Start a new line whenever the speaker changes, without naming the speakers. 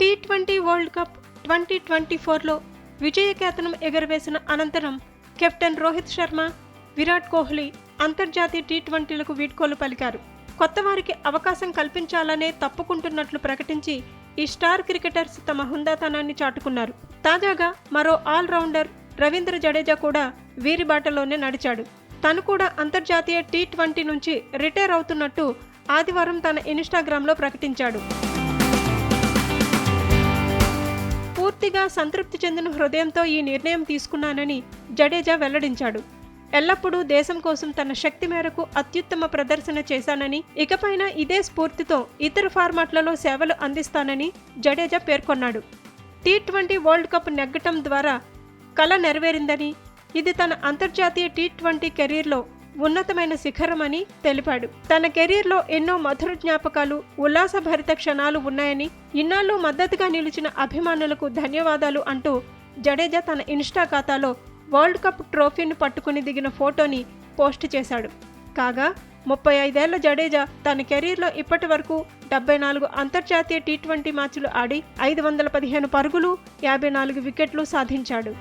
T twenty world cup twenty twenty ఫోర్లో విజయకేతనం ఎగరవేసిన అనంతరం కెప్టెన్ రోహిత్ శర్మ విరాట్ కోహ్లీ అంతర్జాతీయ టీ ట్వంటీలకు వీడ్కోలు పలికారు. కొత్త వారికి అవకాశం కల్పించాలనే తప్పుకుంటున్నట్లు ప్రకటించి ఈ స్టార్ క్రికెటర్స్ తమ హుందాతనాన్ని చాటుకున్నారు. తాజాగా మరో ఆల్రౌండర్ రవీంద్ర జడేజా కూడా వీరి బాటలోనే నడిచాడు. తను కూడా అంతర్జాతీయ టీ ట్వంటీ నుంచి రిటైర్ అవుతున్నట్టు ఆదివారం తన ఇన్స్టాగ్రామ్లో ప్రకటించాడు. పూర్తిగా సంతృప్తి చెందిన హృదయంతో ఈ నిర్ణయం తీసుకున్నానని జడేజా వెల్లడించాడు. ఎల్లప్పుడూ దేశం కోసం తన శక్తి మేరకు అత్యుత్తమ ప్రదర్శన చేశానని ఇకపైన ఇదే స్ఫూర్తితో ఇతర ఫార్మాట్లలో సేవలు అందిస్తానని జడేజా పేర్కొన్నాడు. టీ ట్వంటీ వరల్డ్ కప్ నెగ్గటం ద్వారా కళ నెరవేరిందని ఇది తన అంతర్జాతీయ టీ ట్వంటీ కెరీర్లో ఉన్నతమైన శిఖరమని తెలిపాడు. తన కెరీర్లో ఎన్నో మధుర జ్ఞాపకాలు ఉల్లాసభరిత క్షణాలు ఉన్నాయని ఇన్నాళ్ళు మద్దతుగా నిలిచిన అభిమానులకు ధన్యవాదాలు అంటూ జడేజా తన ఇన్స్టా ఖాతాలో వరల్డ్ కప్ ట్రోఫీని పట్టుకుని దిగిన ఫోటోని పోస్ట్ చేశాడు. కాగా ముప్పై ఐదేళ్ళ జడేజా తన కెరీర్లో ఇప్పటి వరకు డెబ్బై నాలుగు అంతర్జాతీయ టీ ట్వంటీ మ్యాచ్లు ఆడి ఐదు వందల పదిహేను పరుగులు యాభై నాలుగు వికెట్లు సాధించాడు.